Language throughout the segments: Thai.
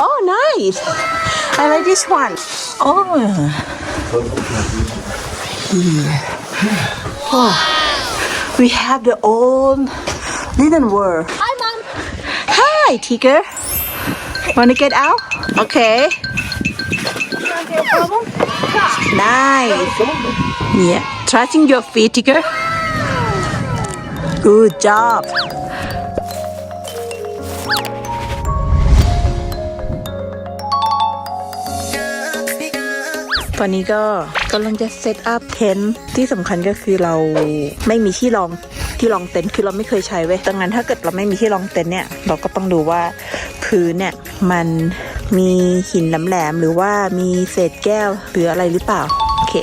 Oh, nice. I like this one. Oh. Here. Oh. We have the old linen wool. Hi, Mom. Hi, Tiger. Wanna get out? Okay. Nice. Yeah. Trusting your feet, Tiger. Good job. ตอนนี้ก็กำลังจะเซตอัพเต็นท์ที่สำคัญก็คือเราไม่มีที่รองที่รองเต็นท์คือเราไม่เคยใช้เว้ยดังนั้นถ้าเกิดเราไม่มีที่รองเต็นท์เนี่ยเราก็ต้องดูว่าพื้นเนี่ยมันมีหินแหลมๆหรือว่ามีเศษแก้วหรืออะไรหรือเปล่าโอเค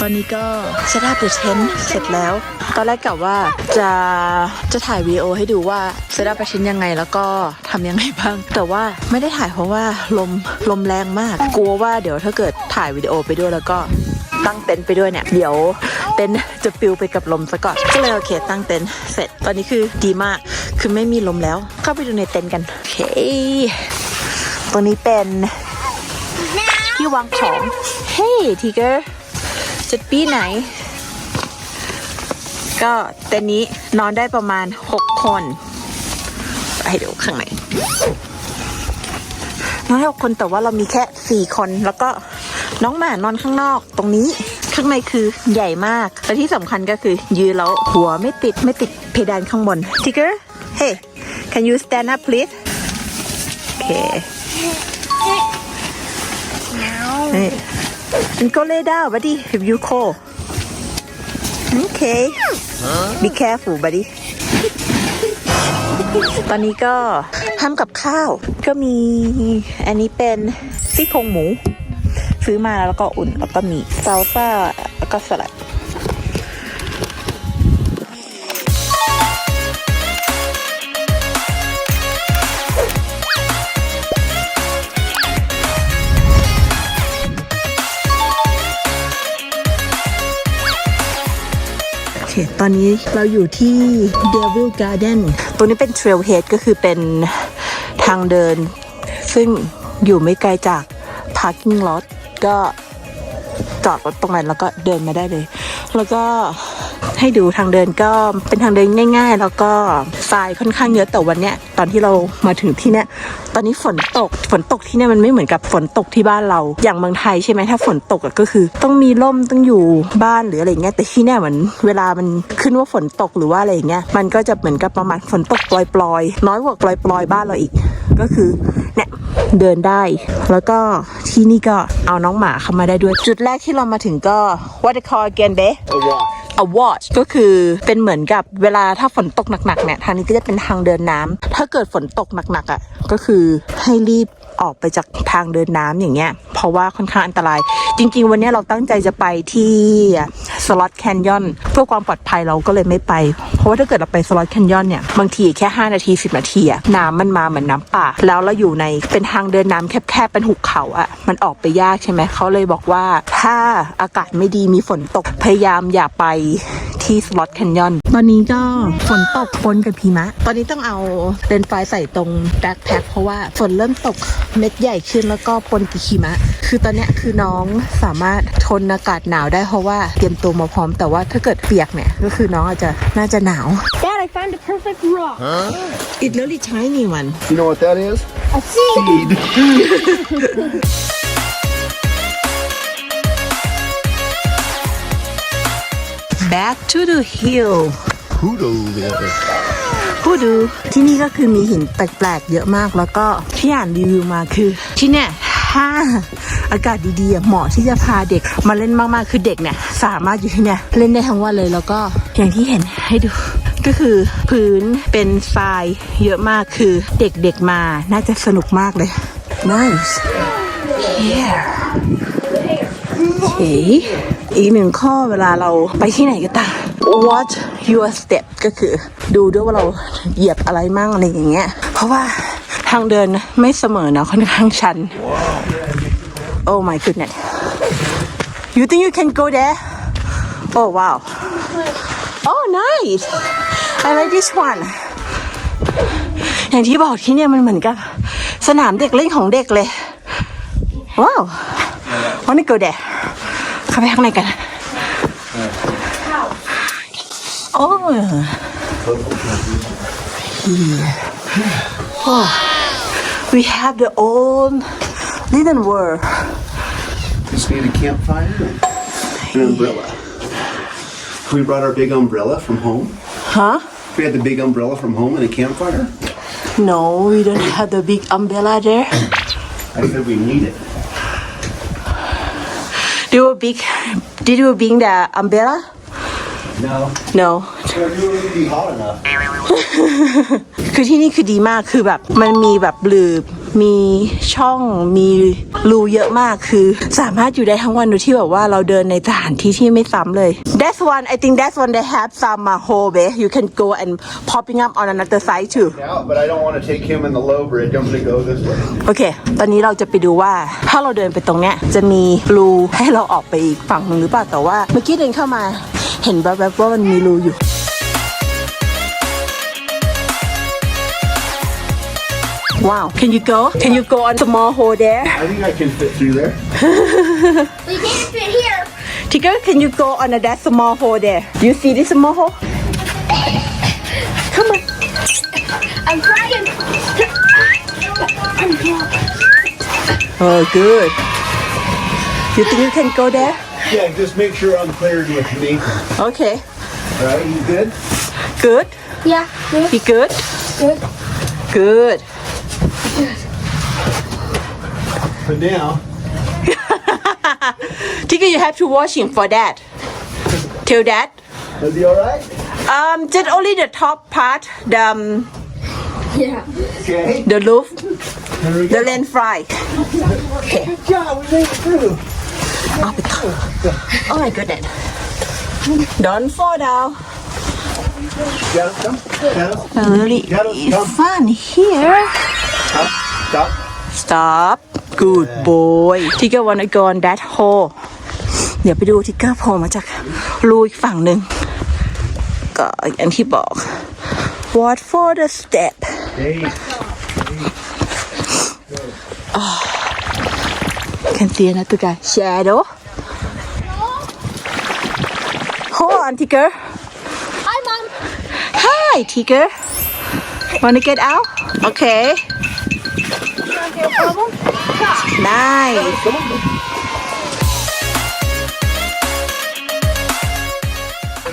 ตอนนี้ก็เซตอัพเดอะเทนเสร็จแล้ว ตอนแรกกะว่าจะจะถ่ายวีโอให้ดูว่าเซตอัพเดอะเทนยังไงแล้วก็ทำยังไงบ้าง แต่ว่าไม่ได้ถ่ายเพราะว่าลมลมแรงมาก กลัวว่าเดี๋ยวถ้าเกิดถ่ายวีดีโอไปด้วยแล้วก็ตั้งเต็นท์ไปด้วยเนี่ย เดี๋ยวเต็นท์จะปิวไปกับลมซะก่อน ก็เลยโอเคตั้งเต็นท์เสร็จ ตอนนี้คือดีมาก คือไม่มีลมแล้ว เข้าไปดูในเต็นท์กัน โอเค ตรงนี้เป็นที่วางของ เฮ้ยทีเกอร์ จะปีไหน ก็เต็นท์นี้นอนได้ประมาณ 6 คนไปให้ดูข้างในนอนได้หกคนแต่ว่าเรามีแค่4คนแล้วก็น้องหมานอนข้างนอกตรงนี้ข้างในคือใหญ่มากและที่สำคัญก็คือ ยืนแล้วหัวไม่ติดไม่ติดเพดานข้างบนทิกเกอร์ hey can you stand up please โอเค Hey. And go lay down, buddy, if you cold. Okay. Be careful, buddy. ตอนนี้ก็ทำกับข้าว ก็มีอันนี้เป็นซี่โครงหมู ซื้อมาแล้วก็อุ่นแล้วก็มีซาลซ่าแล้วก็สลัด ตอนนี้เราอยู่ที่ Devil Garden ตรงนี้เป็น Trailhead ก็คือเป็นทางเดิน ซึ่งอยู่ไม่ไกลจาก Parking Lot ก็จอดรถตรงนั้นแล้วก็เดินมาได้เลย แล้วก็ ให้ดูทางเดินก็เป็นทางเดินง่าย ๆ แล้วก็ทรายค่อนข้างเยอะแต่วันเนี้ยตอนที่เรามาถึงที่เนี้ยตอนนี้ฝนตกฝนตกที่เนี่ยมันไม่เหมือนกับฝนตกที่บ้านเรา อย่างเมืองไทยใช่ไหมถ้าฝนตกอะก็คือ ต้องมีร่มต้องอยู่บ้านหรืออะไรอย่างเงี้ยแต่ที่เนี่ยเหมือนเวลามันขึ้นว่าฝนตกหรือว่าอะไรอย่างเงี้ยมันก็จะเหมือนกับประมาณฝนตกปล่อยๆน้อยกว่าปล่อยๆบ้านเราอีก ก็คือเนี่ยเดินได้ แล้วก็ที่นี่ก็เอาน้องหมาเข้ามาได้ด้วย จุดแรกที่เรามาถึงก็ what they call again b e A wash. A watch ก็คือเป็นเหมือนกับเวลาถ้าฝนตกหนักๆเนี่ยทางนี้ก็จะเป็นทางเดินน้ำถ้าเกิดฝนตกหนักๆอะก็คือให้รีบออกไปจากทางเดินน้ำอย่างเงี้ย เพราะว่าค่อนข้างอันตราย จริง ๆ วันนี้เราตั้งใจจะไปที่ สล็อตแคนยอนเพื่อความปลอดภัยเราก็เลยไม่ไป เพราะว่าถ้าเกิดเราไปสล็อตแคนยอนเนี่ยบางทีแค่ 5 นาที 10 นาทีอะน้ำมันมาเหมือนน้ำป่า แล้วเราอยู่ในเป็นทางเดินน้ำแคบๆเป็นหุบเขาอะมันออกไปยากใช่ไหมเขาเลยบอกว่า ถ้าอากาศไม่ดีมีฝนตกพยายามอย่าไป ที่สล็อตแคนยอน ตอนนี้ก็ฝนตกปนกับพีมะ ตอนนี้ต้องเอาเลนส์ไฟใส่ตรงแบ็คแพ็คเพราะว่าฝนเริ่มตกเม็ดใหญ่ขึ้นแล้วก็ปนกับหิมะ คือตอนเนี้ยคือน้องสามารถทนอากาศหนาวได้เพราะว่าเตรียมตัวมาพร้อมแต่ว่าถ้าเกิดเปียกเนี่ยก็คือน้องอาจจะน่าจะหนาว Dad, I found a perfect rock. It really tiny one You know what that is? A seed. Back to the hill Poodle there. ผู้ดูที่นี่ก็คือมีหินแปลกๆ เยอะมากแล้วก็ที่อ่านรีวิวมาคือ ที่เนี่ยถ้าอากาศดีๆอะเหมาะที่จะพาเด็กมาเล่นมากๆคือเด็กเนี่ย สามารถอยู่ที่เนี่ยเล่นได้ทั้งวันเลยแล้วก็อย่างที่เห็นให้ดูก็คือพื้นเป็นทรายเยอะมากคือเด็กๆมาน่าจะสนุกมากเลย nice yeah โอีกหนึ่งข้อเวลาเราไปที่ไหนก็ตาม watch your step ก็คือดูด้วยว่าเราเหยียบอะไรมั่งอะไรอย่างเงี้ย เพราะว่าทางเดินไม่เสมอนะค่อนข้างชัน Oh my goodness you think you can go there Oh wow Oh nice I like this one อย่างที่บอกที่เนี่ยมันเหมือนกับสนามเด็กเล่นของเด็กเลย ว้าว วันนี้เกิดแด เข้าไปข้างในกัน โอ้ย Oh, we have the old linen world. Just need a campfire and an umbrella. We brought our big umbrella from home. Huh? We had the big umbrella from home and a campfire. No, we don't have the big umbrella there. I said we need it. Do you big? Did you bring the umbrella? No. No. It wouldn't be hot enough. คือที่นี่คือดีมากคือแบบมันมีแบบหลืบมีช่องมี รูเยอะมากคือ สามารถอยู่ได้ทั้งวันโดยที่แบบว่าเราเดินในสถานที่ที่ไม่ซ้ำเลย That's one I think that's one they have some uh, hole where you can go and popping up on another side too Out, but I don't want to take him in the low bridge. I'm going to go this way. โอเค ตอนนี้เราจะไปดูว่า ถ้าเราเดินไปตรงเนี้ย จะมีรูให้เราออกไปอีกฝั่งหนึ่งหรือเปล่า แต่ว่าเมื่อกี้เดินเข้ามา เห็นแบบแบบๆว่ามันมีรูอยู่ Wow. Can you go? Can you go on the small hole there? I think I can fit through there. we can't fit here. Tigger, can you go on that small hole there? Do you see this small hole? Come on. I'm trying. Oh, good. You think you can go there? Yeah, just make sure I'm cleared with me. Okay. All right, you good? Good. Yeah. Good. You good? Good. Good. But now, Tigger, you have to wash him for that. Till that. is he all right? Um, just only the top part, the um, Yeah. Okay. the roof, the land fry. Good job. We made it through. Oh my. Oh my goodness. Don't fall down. Him? Come. Him? Really Gotta it's come. fun here. Stop. Stop. Stop. Good boy. Tigger wanna go on that hole. เดี๋ยวไปดูทิกเกอร์โผล่มาจากรูอีกฝั่งหนึ่งก็อย่างที่บอก What for the step Hey. Can see another guy. Shadow. Hold on, Tigger. Hi, Mom. Hi, Tigger. Wanna get out? Okay. No problem. Nice.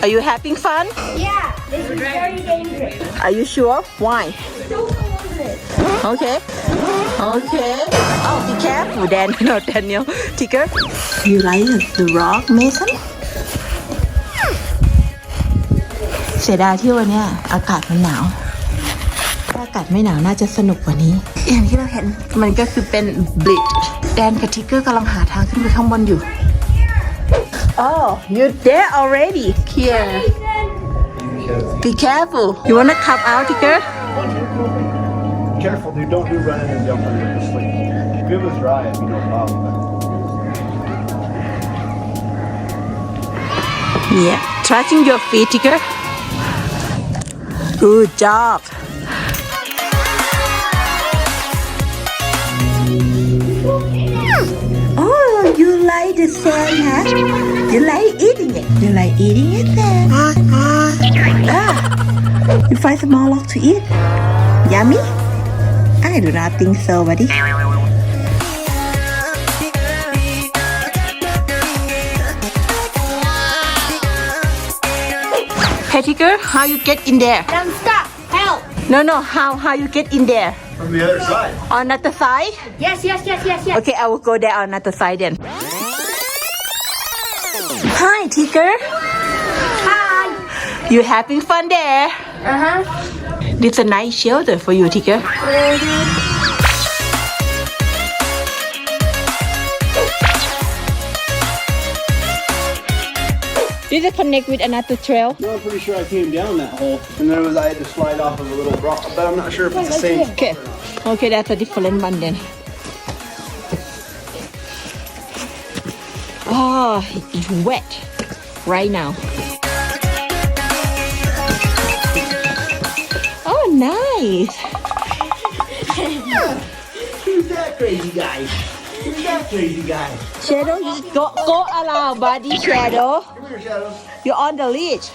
Are you having fun? Yeah. This is very dangerous. Are you sure? Why? Don't go over it. Okay. Okay. Oh, be careful, Dan. No, Daniel. Tigger. You like the rock, Mason? เสียดายที่วันเนี้ยอากาศมันหนาว ถ้าอากาศไม่หนาวน่าจะสนุกกว่านี้ อย่างที่เราเห็นมันก็คือเป็นบลิดแดนกับทิกเกอร์กำลังหาทางขึ้นไปข้างบนอยู่ Oh you there already here Be careful You wanna come out Tigger Careful, dude. Don't do running and jumping in the sleep. If it was dry, it'd be no problem. Yeah, trusting your feet, Tigger. Good job. Oh, you like the sand, huh? You like eating it. You like eating it then? Ah, you find some more log to eat? Yummy? I do not think so, buddy. Hey, Tigger, how you get in there? I'm stuck. Help. No, no, how how you get in there? From the other side. On another side? Yes, yes, yes, yes, yes. Okay, I will go there on another side then. Hi, Tigger. Hi. You having fun there? Uh huh. It's a nice shelter for you, Tigger. Did it connect with another trail? No, I'm pretty sure I came down that hole, and then it was I had to slide off of a little rock, but I'm not sure if it's the same. Okay. Okay, that's a different one then. Oh, it's wet right now. Oh, nice. nice Who's that crazy guy? Who's that crazy guy? Shadow you go go around buddy Shadow Here, Shadows. you're on the leash!